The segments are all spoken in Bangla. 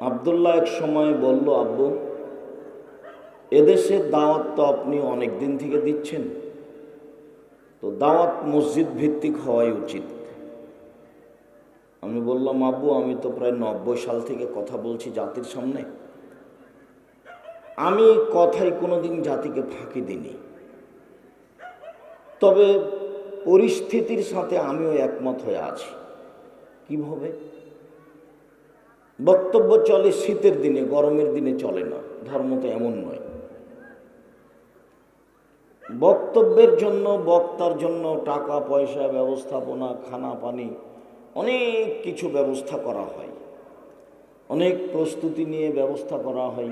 আবদুল্লাহ এক সময় বলল, আব্বু এদেশের দাওয়াত তো আপনি অনেক দিন থেকে দিচ্ছেন। তো দাওয়াত মসজিদ ভিত্তিক হওয়াই উচিত। আমি বললাম, আব্বু, আমি তো প্রায় নব্বই সাল থেকে কথা বলছি জাতির সামনে। আমি কথাই কোনোদিন জাতিকে ফাঁকি দিইনি। তবে পরিস্থিতির সাথে আমিও একমত হয়ে আছি। কীভাবে? বক্তব্য চলে শীতের দিনে, গরমের দিনে চলে না। ধর্ম তো এমন নয়। বক্তব্যের জন্য, বক্তার জন্য টাকা, পয়সা, ব্যবস্থাপনা, খানা, পানি অনেক কিছু ব্যবস্থা করা হয়। অনেক প্রস্তুতি নিয়ে ব্যবস্থা করা হয়।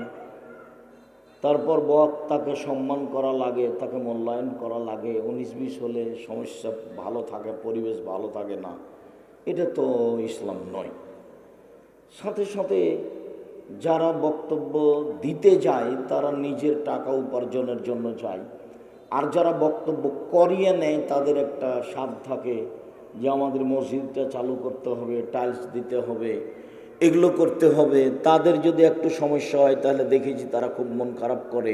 তারপর বক্তাকে সম্মান করা লাগে, তাকে মূল্যায়ন করা লাগে। উনিশ বিশ হলে সমস্যা ভালো থাকে, পরিবেশ ভালো থাকে না। এটা তো ইসলাম নয়। সাথে সাথে যারা বক্তব্য দিতে যায়, তারা নিজের টাকা উপার্জনের জন্য যায়। আর যারা বক্তব্য করিয়ে নেয়, তাদের একটা স্বাদ থাকে যে আমাদের মসজিদটা চালু করতে হবে টাইলস দিতে হবে, এগুলো করতে হবে। তাদের যদি একটু সমস্যা হয়, তাহলে দেখেছি তারা খুব মন খারাপ করে।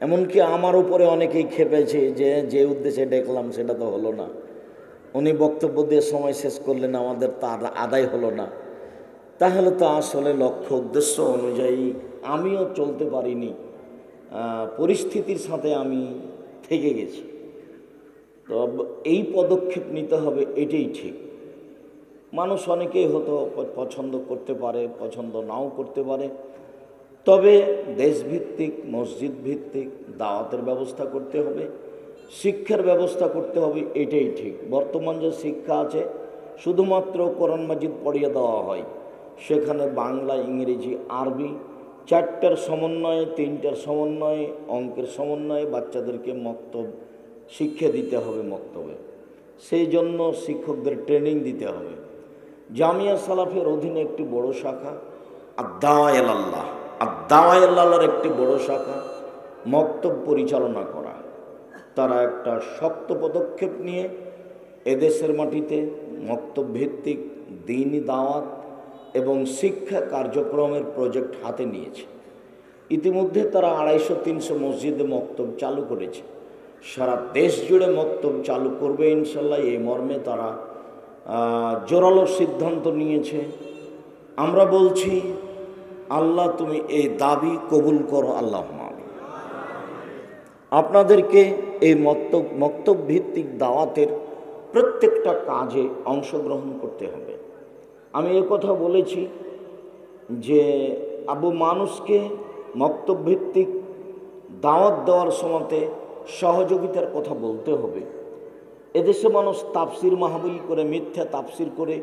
এমনকি আমার উপরে অনেকেই খেপেছে যে যে উদ্দেশ্যে দেখলাম সেটা তো হলো না। উনি বক্তব্য দিয়ে সময় শেষ করলেন, আমাদের তার আদায় হলো না। তাহলে তো আসলে লক্ষ্য উদ্দেশ্য অনুযায়ী আমিও চলতে পারিনি। পরিস্থিতির সাথে আমি থেকে গেছি। তো এই পদক্ষেপ নিতে হবে এটাই ঠিক। মানুষ অনেকেই হয়তো পছন্দ করতে পারে, পছন্দ নাও করতে পারে। তবে দেশভিত্তিক মসজিদ ভিত্তিক দাওয়াতের ব্যবস্থা করতে হবে, শিক্ষার ব্যবস্থা করতে হবে, এটাই ঠিক। বর্তমান যে শিক্ষা আছে, শুধুমাত্র কোরআন মাজিদ পড়িয়ে দেওয়া হয়। সেখানে বাংলা, ইংরেজি, আরবি চারটার সমন্বয়ে, তিনটার সমন্বয়ে, অঙ্কের সমন্বয়ে বাচ্চাদেরকে মক্তব, শিক্ষা দিতে হবে মক্তবে। সেই জন্য শিক্ষকদের ট্রেনিং দিতে হবে। জামিয়া সালাফের অধীনে একটি বড় শাখা আদাওয়াল আল্লাহর একটি বড় শাখা, মক্তব পরিচালনা করা। তারা একটা শক্ত পদক্ষেপ নিয়ে এদেশের মাটিতে মক্তব ভিত্তিক দিনই দাওয়াত এবং শিক্ষা কার্যক্রমের প্রজেক্ট হাতে নিয়েছে। ইতিমধ্যে তারা আড়াইশো তিনশো মসজিদে মক্তব চালু করেছে। সারা দেশ জুড়ে মক্তব চালু করবে ইনশাল্লাহ, এই মর্মে তারা জোরালো সিদ্ধান্ত নিয়েছে। আমরা বলছি, আল্লাহ তুমি এই দাবি কবুল করো আল্লাহ। আপনাদেরকে এই মক্তব মক্তব ভিত্তিক দাওয়াতের প্রত্যেকটা কাজে অংশগ্রহণ করতে হবে। আমি এ কথা বলেছি যে আবু মানুষকে মক্তব ভিত্তিক দাওয়াত দেওয়ার সময়তে সহযোগিতার কথা বলতে হবে। এদেশে মানুষ তাপসির মাহবিল করে, মিথ্যা তাপসির করে,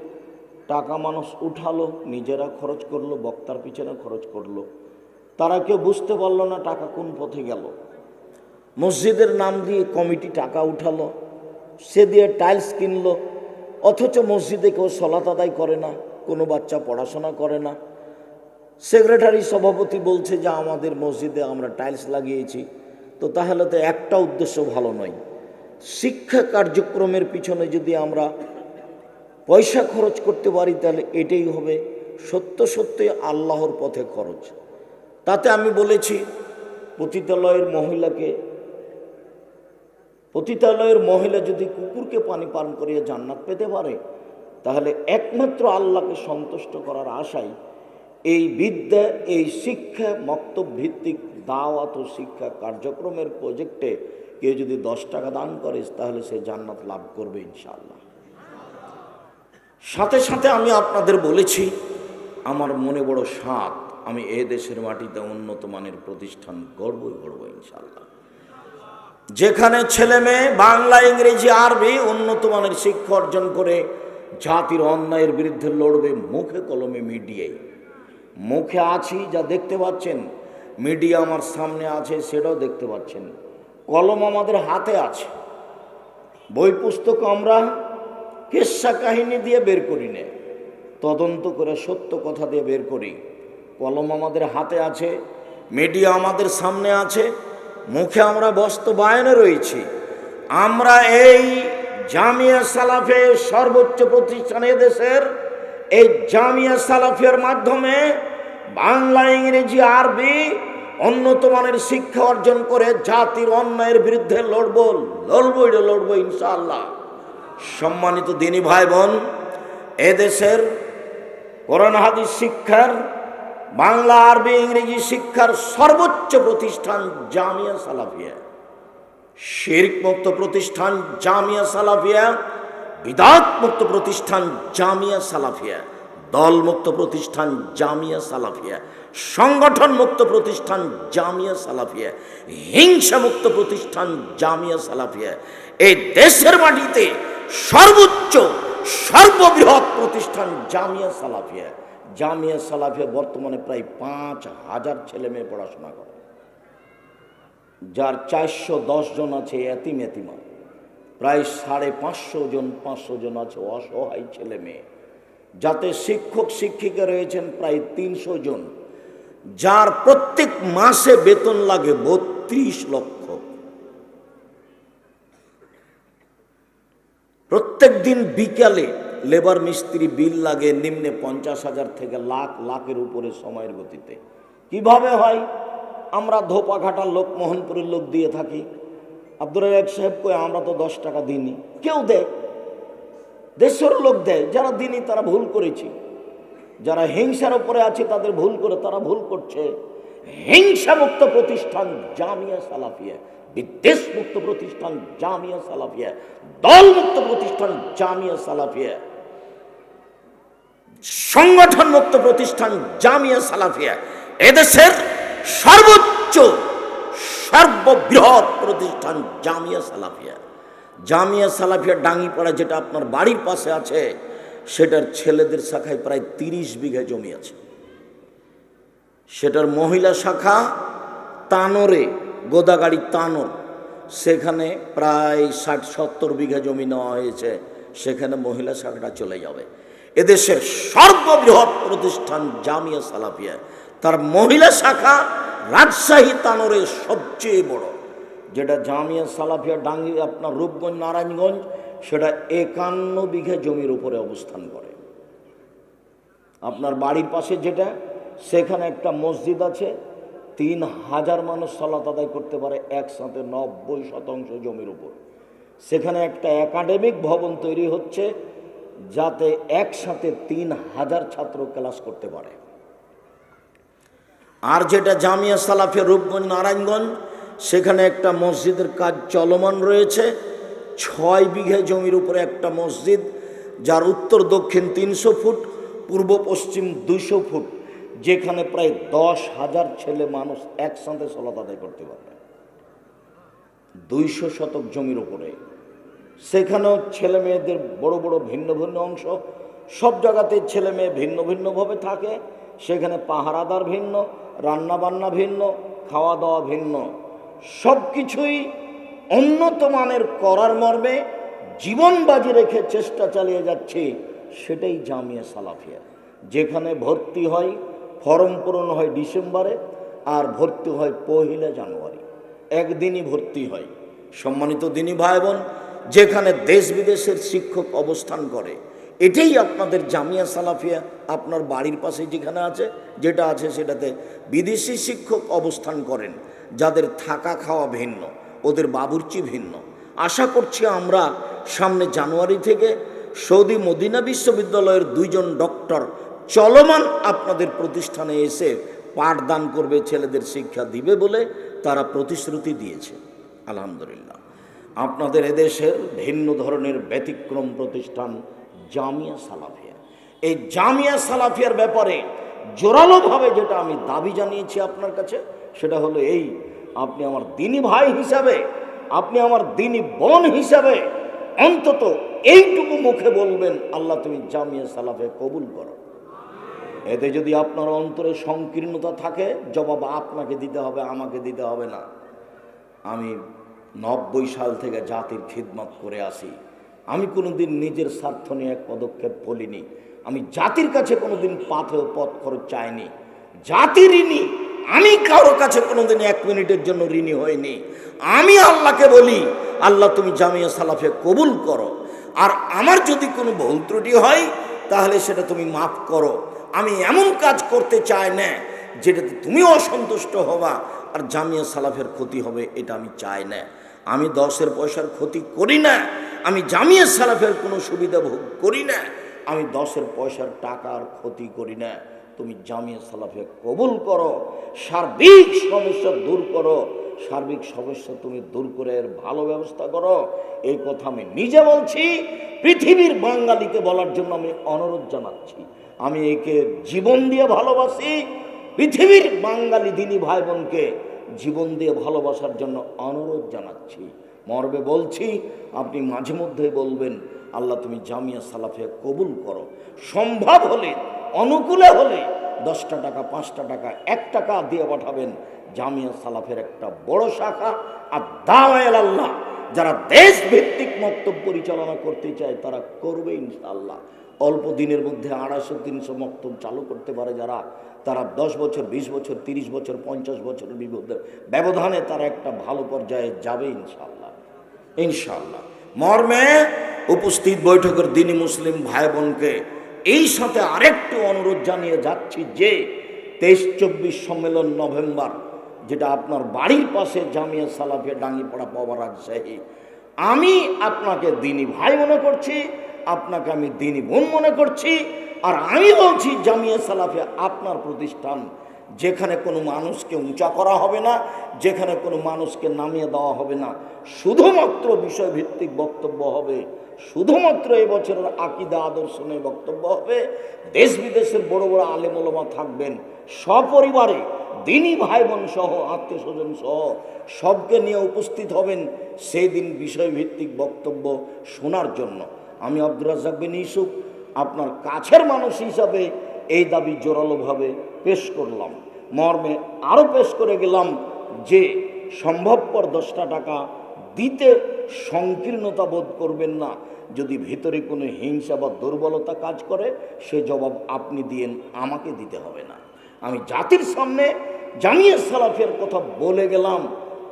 টাকা মানুষ উঠালো, নিজেরা খরচ করল, বক্তার পিছনে খরচ করল। তারা কেউ বুঝতে পারল না টাকা কোন পথে গেল। মসজিদের নাম দিয়ে কমিটি টাকা উঠালো, সে দিয়ে টাইলস কিনলো অথচ মসজিদে কেউ সলাত আদায় করে না, কোনো বাচ্চা পড়াশোনা করে না। সেক্রেটারি সভাপতি বলছে যে, আমাদের মসজিদে আমরা টাইলস লাগিয়েছি। তো তাহলে তো একটা উদ্দেশ্য ভালো নয়। শিক্ষা কার্যক্রমের পিছনে যদি আমরা পয়সা খরচ করতে পারি, তাহলে এটাই হবে সত্য সত্যই আল্লাহর পথে খরচ। তাতে আমি বলেছি, পতিতালয়ের মহিলাকে পতিতালয়ের মহিলা যদি কুকুরকে পানি পান করিয়ে জান্নাত পেতে পারে, তাহলে একমাত্র আল্লাহকে সন্তুষ্ট করার আশায় এই বিদ্যা, এই শিক্ষা মক্তব ভিত্তিক দাওয়াত ও শিক্ষা কার্যক্রমের প্রজেক্টে কেউ যদি দশ টাকা দান করে, তাহলে সে জান্নাত লাভ করবে ইনশাআল্লাহ। সাথে সাথে আমি আপনাদের বলেছি, আমার মনে বড় সাত আমি এ দেশের মাটিতে উন্নত মানের প্রতিষ্ঠান গড়বই গড়ব ইনশাআল্লাহ। যেখানে ছেলে মেয়ে, বাংলা, ইংরেজি, আরবি উন্নত মানের শিক্ষা অর্জন করে জাতির অন্যায়ের বিরুদ্ধে লড়বে মুখে কলমে মিডিয়ায়। মুখে আছি যা দেখতে পাচ্ছেন, মিডিয়া আমার সামনে আছে সেটাও দেখতে পাচ্ছেন। কলম আমাদের হাতে আছে। বই পুস্তক আমরা কেসা কাহিনী দিয়ে বের করি না, তদন্ত করে সত্য কথা দিয়ে বের করি। কলম আমাদের হাতে আছে, মিডিয়া আমাদের সামনে আছে মুখে আমরা বাস্তবায়নে রয়েছি। আমরা এই জামিয়া সালাফে সর্বোচ্চ প্রতিষ্ঠান দেশের এই জামিয়া সালাফের মাধ্যমে বাংলা, ইংরেজি, আরবি উন্নত মানের শিক্ষা অর্জন করে জাতির অন্যায়ের বিরুদ্ধে লড়বো লড়বো, এটা লড়বো ইনশাআল্লাহ। সম্মানিত দিনী ভাই বোন এদেশের কোরআন, হাদিস শিক্ষার বাংলা আরবি ইংরেজি শিক্ষার সর্বোচ্চ প্রতিষ্ঠান জামিয়া সালাফিয়া। শিরক মুক্ত প্রতিষ্ঠান জামিয়া সালাফিয়া বিদাত মুক্ত প্রতিষ্ঠান জামিয়া সালাফিয়া দল মুক্ত প্রতিষ্ঠান জামিয়া সালাফিয়া সংগঠন মুক্ত প্রতিষ্ঠান জামিয়া সালাফিয়া হিংসা মুক্ত প্রতিষ্ঠান জামিয়া সালাফিয়া। এই দেশের মাটিতে সর্বোচ্চ, সর্ববৃহৎ প্রতিষ্ঠান জামিয়া সালাফিয়া। জামিয়া সালাফিয়া বর্তমানে প্রায় পাঁচ হাজার ছেলে মেয়ে পড়াশোনা করে। যার চারশো দশ জন আছে এতিম এতিমা। প্রায় সাড়ে পাঁচশো জন পাঁচশো জন আছে অসহায় ছেলে মেয়ে। যাতে শিক্ষক শিক্ষিকা রয়েছেন প্রায় তিনশো জন। যার প্রত্যেক মাসে বেতন লাগে বত্রিশ লক্ষ। প্রত্যেক দিন বিকালে লেবার মিস্ত্রি বিল লাগে নিম্নে পঞ্চাশ হাজার থেকে লাখ, লাখের উপরে সময়ের গতিতে। কীভাবে হয়? আমরা ধোপাঘাটার লোক, মোহনপুরের লোক দিয়ে থাকি। আব্দুর রাজাক সাহেব কয়ে, আমরা তো দশ টাকা দিইনি। কেউ দেয়। দেশের লোক দেয়, যারা দিনই তারা ভুল করেছি। যারা হিংসার উপরে আছে তাদের ভুল করে, তারা ভুল করছে। হিংসা মুক্ত প্রতিষ্ঠান জামিয়া সালাফিয়া বিদ্বেষ মুক্ত প্রতিষ্ঠান জামিয়া সালাফিয়া দল মুক্ত প্রতিষ্ঠান জামিয়া সালাফিয়া। সংগঠন মুক্ত প্রতিষ্ঠান জামিয়া সালাফিয়া। এদেশের সর্বোচ্চ, সর্ববৃহৎ প্রতিষ্ঠান জামিয়া সালাফিয়া। জামিয়া সালাফিয়া ডাঙ্গিপাড়া যেটা আপনার বাড়ির পাশে আছে, সেটার ছেলেদের শাখায় প্রায় তিরিশ বিঘা জমি আছে। সেটার মহিলা শাখা তানোরে, গোদাগাড়ি তানোর। সেখানে প্রায় ষাট সত্তর বিঘা জমি নেওয়া হয়েছে। সেখানে মহিলা শাখাটা চলে যাবে। এদেশের সর্ববৃহৎ প্রতিষ্ঠান জামিয়া সালাফিয়া। তার মহিলা শাখা রাজশাহী তানোরে সবচেয়ে বড়, যেটা জামিয়া সালাফিয়া ডাঙ্গি আপনার রূপগঞ্জ, নারায়ণগঞ্জ, সেটা একান্ন বিঘা জমির উপরে অবস্থান করে। আপনার বাড়ির পাশে যেটা, সেখানে একটা মসজিদ আছে, তিন হাজার মানুষ সালাত আদায় করতে পারে একসাথে নব্বই শতাংশ জমির উপর। সেখানে একটা একাডেমিক ভবন তৈরি হচ্ছে যাতে একসাথে তিন হাজার ছাত্র ক্লাস করতে পারে। আর যেটা জামিয়া সালাফিয়া রূপগঞ্জ নারায়ণগঞ্জ, সেখানে একটা মসজিদের কাজ চলমান রয়েছে। ছয় বিঘে জমির উপরে একটা মসজিদ, যার উত্তর দক্ষিণ তিনশো ফুট, পূর্ব পশ্চিম দুইশো ফুট, যেখানে প্রায় দশ হাজার ছেলে মানুষ একসাথে সলাত আদায় করতে পারবে। দুইশো শতক জমির উপরে। সেখানেও ছেলে মেয়েদের বড় বড় ভিন্ন ভিন্ন অংশ। সব জায়গাতে ছেলে মেয়ে ভিন্ন ভিন্নভাবে থাকে। সেখানে পাহারাদার ভিন্ন, রান্না বান্না ভিন্ন, খাওয়া দাওয়া ভিন্ন। সব কিছুই উন্নত মানের করার মর্মে জীবন বাজি রেখে চেষ্টা চালিয়ে যাচ্ছে, সেটাই জামিয়া সালাফিয়া। যেখানে ভর্তি হয়, ফর্ম পূরণ হয় ডিসেম্বরে আর ভর্তি হয় পহিলা জানুয়ারি। একদিনই ভর্তি হয়। সম্মানিত দিনী ভাই বোন যেখানে দেশ বিদেশের শিক্ষক অবস্থান করে, এটাই আপনাদের জামিয়া সালাফিয়া আপনার বাড়ির পাশে যেখানে আছে, যেটা আছে সেটাতে বিদেশি শিক্ষক অবস্থান করেন, যাদের থাকা খাওয়া ভিন্ন, ওদের বাবুর্চি ভিন্ন। আশা করছি আমরা সামনে জানুয়ারি থেকে সৌদি মদিনা বিশ্ববিদ্যালয়ের দুইজন ডক্টর চলমান আপনাদের প্রতিষ্ঠানে এসে পাঠদান করবে, ছেলেদের শিক্ষা দিবে বলে তারা প্রতিশ্রুতি দিয়েছে। আলহামদুলিল্লাহ। আপনাদের এদেশের ভিন্ন ধরনের ব্যতিক্রম প্রতিষ্ঠান জামিয়া সালাফিয়া। এই জামিয়া সালাফিয়ার ব্যাপারে জোরালোভাবে যেটা আমি দাবি জানিয়েছি আপনার কাছে, সেটা হলো এই, আপনি আমার দিনী ভাই হিসাবে, আপনি আমার দিনী বোন হিসাবে অন্তত এইটুকু মুখে বলবেন, আল্লাহ তুমি জামিয়া সালাফে কবুল করো। এতে যদি আপনার অন্তরে সংকীর্ণতা থাকে, জবাব আপনাকে দিতে হবে, আমাকে দিতে হবে না। আমি নব্বই সাল থেকে জাতির খিদমত করে আসি। আমি কোনোদিন নিজের স্বার্থ নিয়ে এক পদক্ষেপ বলিনি। আমি জাতির কাছে কোনোদিন পাথে পথ খরচ চাইনি। জাতি ঋণী, আমি কারও কাছে কোনোদিন এক মিনিটের জন্য ঋণী হইনি। আমি আল্লাহকে বলি, আল্লাহ তুমি জামিয়া সালাফে কবুল করো। আর আমার যদি কোনো ভুল ত্রুটি হয়, তাহলে সেটা তুমি মাফ করো। আমি এমন কাজ করতে চাই না, যেটাতে তুমি অসন্তুষ্ট হবা, আর জামিয়া সালাফের ক্ষতি হবে, এটা আমি চাই না। আমি দশের পয়সার ক্ষতি করি না, আমি জামিয়া সালাফের কোনো সুবিধা ভোগ করি না, আমি দশের পয়সার টাকার ক্ষতি করি না। তুমি জামিয়া সালাফে কবুল করো, সার্বিক সমস্যা দূর করো, সার্বিক সমস্যা তুমি দূর করে এর ভালো ব্যবস্থা করো। এই কথা আমি নিজে বলছি, পৃথিবীর বাঙালিকে বলার জন্য আমি অনুরোধ জানাচ্ছি। আমি একে জীবন দিয়ে ভালোবাসি, পৃথিবীর বাঙালি দিনী ভাই বোনকে জীবন দিয়ে ভালোবাসার জন্য অনুরোধ জানাচ্ছি। মর্বে বলছি, আপনি মাঝে মধ্যে বলবেন, আল্লাহ তুমি জামিয়া সালাফে কবুল করো। সম্ভব হলে, অনুকূলে হলে দশটা টাকা, পাঁচটা টাকা, এক টাকা দিয়ে পাঠাবেন। জামিয়া সালাফের একটা বড় শাখা আর দাওয়াল আল্লাহ। যারা দেশ ভিত্তিক মক্তব্য পরিচালনা করতে চায়, তারা করবে ইনশাআল্লাহ। অল্প দিনের মধ্যে আড়াইশো, তিনশো মক্তব চালু করতে পারে যারা। তারা দশ বছর, বিশ বছর, তিরিশ বছর, পঞ্চাশ বছরের বিরুদ্ধে ব্যবধানে তারা একটা ভালো পর্যায়ে যাবে ইনশাল্লাহ ইনশাল্লাহ মর্মে উপস্থিত বৈঠকের দিনই মুসলিম ভাই বোনকে এই সাথে আরেকটু অনুরোধ জানিয়ে যাচ্ছি যে, তেইশ, চব্বিশ সম্মেলন নভেম্বর, যেটা আপনার বাড়ির পাশে জামিয়া সালাফে ডাঙ্গিপাড়া পাওয়া রাজশাহী, আমি আপনাকে দিনী ভাই মনে করছি আপনাকে আমি দিনী বোন মনে করছি, আর আমি বলছি জামিয়া সালাফে আপনার প্রতিষ্ঠান, যেখানে কোনো মানুষকে উঁচা করা হবে না, যেখানে কোনো মানুষকে নামিয়ে দেওয়া হবে না। শুধুমাত্র বিষয়ভিত্তিক বক্তব্য হবে, শুধুমাত্র এবছরের আকিদা, আদর্শ নিয়ে বক্তব্য হবে। দেশ বিদেশের বড় বড় আলেমলমা থাকবেন, সপরিবারে দিনই ভাই বোন সহ, আত্মীয় স্বজন সহ, সবকে নিয়ে উপস্থিত হবেন সেই দিন বিষয়ভিত্তিক বক্তব্য শোনার জন্য। আমি আব্দুর রাজ্জাক বিন ইসুফ আপনার কাছের মানুষ হিসাবে এই দাবি জোরালোভাবে পেশ করলাম। মর্মে আরও পেশ করে গেলাম যে, সম্ভবপর দশটা টাকা দিতে সংকীর্ণতা বোধ করবেন না। যদি ভিতরে কোনো হিংসা বা দুর্বলতা কাজ করে, সে জবাব আপনি দিয়েন, আমাকে দিতে হবে না। আমি জাতির সামনে জামিয়া সালাফের কথা বলে গেলাম,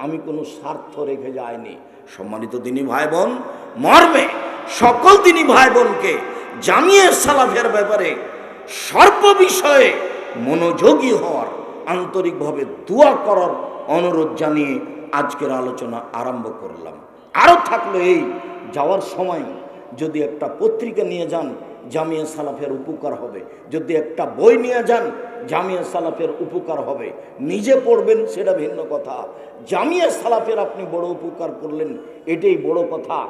আমি কোনো স্বার্থ রেখে যাইনি। সম্মানিত দিনী ভাই বোন, মর্মে সকল তিনি ভাই বোনকে জামিয়া সালাফের ব্যাপারে সর্ব বিষয়ে মনোযোগী হওয়ার, আন্তরিকভাবে দোয়া করার অনুরোধ জানিয়ে আজকের আলোচনা আরম্ভ করলাম। আরও থাকল এই, যাওয়ার সময় যদি একটা পত্রিকা নিয়ে যান, জামিয়া সালাফের উপকার হবে। যদি একটা বই নিয়ে যান, জামিয়া সালাফের উপকার হবে। নিজে পড়বেন, সেটা ভিন্ন কথা। জামিয়া সালাফের আপনি বড় উপকার করলেন, এটাই বড় কথা।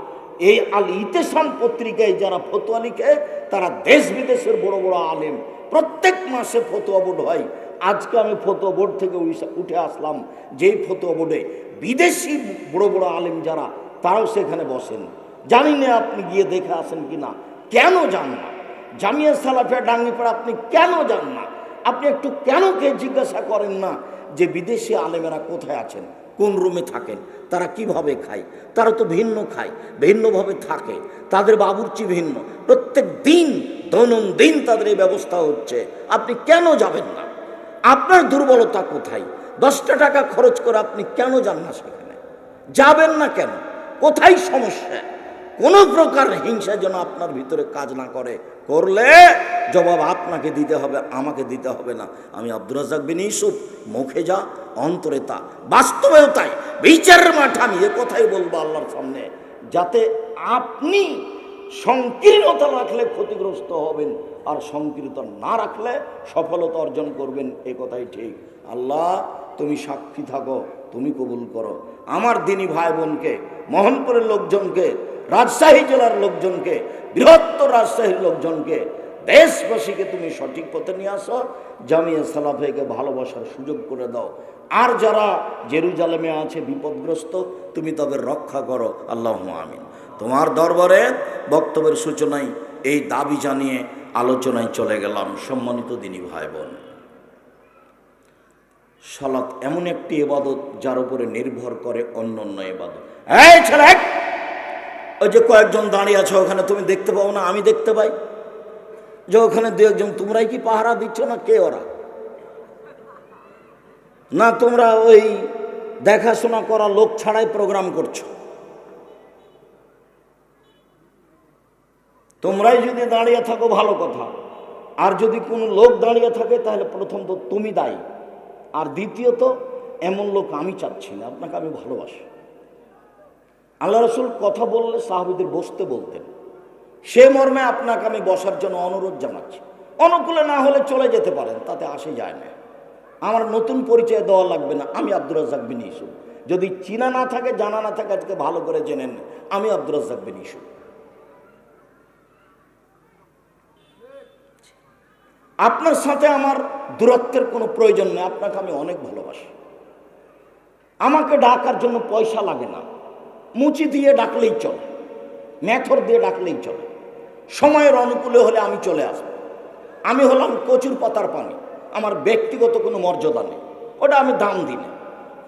এই আল ইতেসান পত্রিকায় যারা ফতোয়া লিখে, তারা দেশ বিদেশের বড় বড় আলেম। প্রত্যেক মাসে ফতোয়া বোর্ড হয়। আজকে আমি ফতোয়া বোর্ড থেকে উঠে আসলাম, যেই ফতোয়া বোর্ডে বিদেশি বড় বড় আলেম যারা, তারাও সেখানে বসেন। জানি না আপনি গিয়ে দেখে আসেন কি না কেন যান না? জামিয়া সালাফিয়া ডাঙ্গিপাড়া আপনি কেন যান না? আপনি একটু কেন কে জিজ্ঞাসা করেন না যে বিদেশি আলেমেরা কোথায় আছেন? কোন রুমে থাকেন? তারা কীভাবে খায়? তারা তো ভিন্ন খায়, ভিন্নভাবে থাকে। তাদের বাবুর্চি ভিন্ন। প্রত্যেক দিন, দৈনন্দিন তাদের এই ব্যবস্থা হচ্ছে। আপনি কেন যাবেন না? আপনার দুর্বলতা কোথায়? দশটা টাকা খরচ করে আপনি কেন যান না সেখানে? যাবেন না কেন? কোথায় সমস্যা? কোনো প্রকার হিংসা যেন আপনার ভিতরে কাজ না করে। করলে জবাব আপনাকে দিতে হবে, আমাকে দিতে হবে না। আমি আব্দুর রাজাক বিন ইউসুফ, মুখে যা, অন্তরে তা। বাস্তবেও তাই। বিচারের মাঠে আমি এ কথাই বলব আল্লাহর সামনে, যাতে আপনি সংকীর্ণতা রাখলে ক্ষতিগ্রস্ত হবেন আর সংকীর্ণতা না রাখলে সফলতা অর্জন করবেন, এ কথাই ঠিক। আল্লাহ, তুমি সাক্ষী থাকো, তুমি কবুল করো। আমার দিনী ভাই বোনকে মোহনপুরের লোকজনকে, রাজশাহী জেলার লোকজনকে, বৃহত্তর রাজশাহীর লোকজনকে দেশবাসীকে তুমি সঠিক পথে নিয়ে আসো, জামিয়া সালাফেকে ভালোবাসার সুযোগ করে দাও। আর যারা জেরুজালেমে আছে, বিপদগ্রস্ত, তুমি তবে রক্ষা করো। আল্লাহ আমিন। তোমার দরবারে বক্তব্যের সূচনায় এই দাবি জানিয়ে আলোচনায় চলে গেলাম সম্মানিত দিনী ভাই বোন সালাত এমন একটি এবাদত যার উপরে নির্ভর করে অন্য অন্য এবাদত। এই ছেলে ওই যে কয়েকজন দাঁড়িয়ে আছে ওখানে, তুমি দেখতে পাও না, আমি দেখতে পাই। যে ওখানে দু একজন, তোমরাই কি পাহারা দিচ্ছ না কে ওরা? না, তোমরা ওই দেখাশোনা করা লোক ছাড়াই প্রোগ্রাম করছ। তোমরাই যদি দাঁড়িয়ে থাকো, ভালো কথা। আর যদি কোনো লোক দাঁড়িয়ে থাকে, তাহলে প্রথম তো তুমি দায়ী। আর দ্বিতীয়ত, এমন লোক আমি চাচ্ছি না, আপনাকে আমি ভালোবাসি। আল্লাহ রসুল কথা বললে সাহাবিদের বসতে বলতেন। সে মর্মে আপনাকে আমি বসার জন্য অনুরোধ জানাচ্ছি। অনুকূলে না হলে চলে যেতে পারেন, তাতে আসে যায় না। আমার নতুন পরিচয় দেওয়া লাগবে না, আমি আব্দুর রাজ্জাক বিন ইসু যদি চিনা না থাকে, জানা না থাকে, আজকে ভালো করে জেনে জেনেন আমি আব্দুর রাজ্জাক বিন ইসু আপনার সাথে আমার দূরত্বের কোনো প্রয়োজন নেই, আপনাকে আমি অনেক ভালোবাসি। আমাকে ডাকার জন্য পয়সা লাগে না, মুচি দিয়ে ডাকলেই চলে, মেথর দিয়ে ডাকলেই চলে। সময়ের অনুকূলে হলে আমি চলে আসব। আমি হলাম কচুর পাতার পানি। আমার ব্যক্তিগত কোনো মর্যাদা নেই। ওটা আমি দাম দিই না।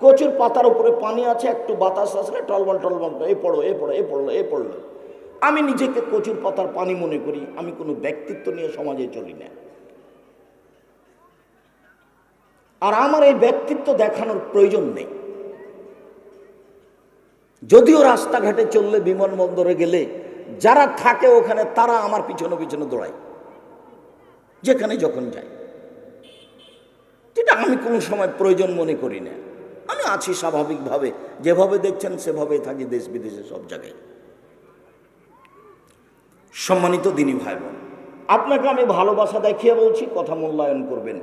কচুর পাতার উপরে পানি আছে, একটু বাতাস আসলে টলবল টলবল এ পড়ো এ পড়ো, এ পড়ল এ পড়ল। আমি নিজেকে কচুর পাতার পানি মনে করি। আমি কোনো ব্যক্তিত্ব নিয়ে সমাজে চলি না। আর আমার এই ব্যক্তিত্ব দেখানোর প্রয়োজন নেই। যদিও রাস্তাঘাটে চললে বিমানবন্দরে গেলে যারা থাকে ওখানে, তারা আমার পিছনে পিছনে দৌড়ায়। যেখানে যখন যাই এটা আমি কোনো সময় প্রয়োজন মনে করি না। আমি আছি স্বাভাবিকভাবে। যেভাবে দেখছেন সেভাবে থাকি দেশ বিদেশে সব জায়গায়। সম্মানিত দিনী ভাই বোন আপনাকে আমি ভালোবাসা দেখিয়ে বলছি, কথা মূল্যায়ন করবেন।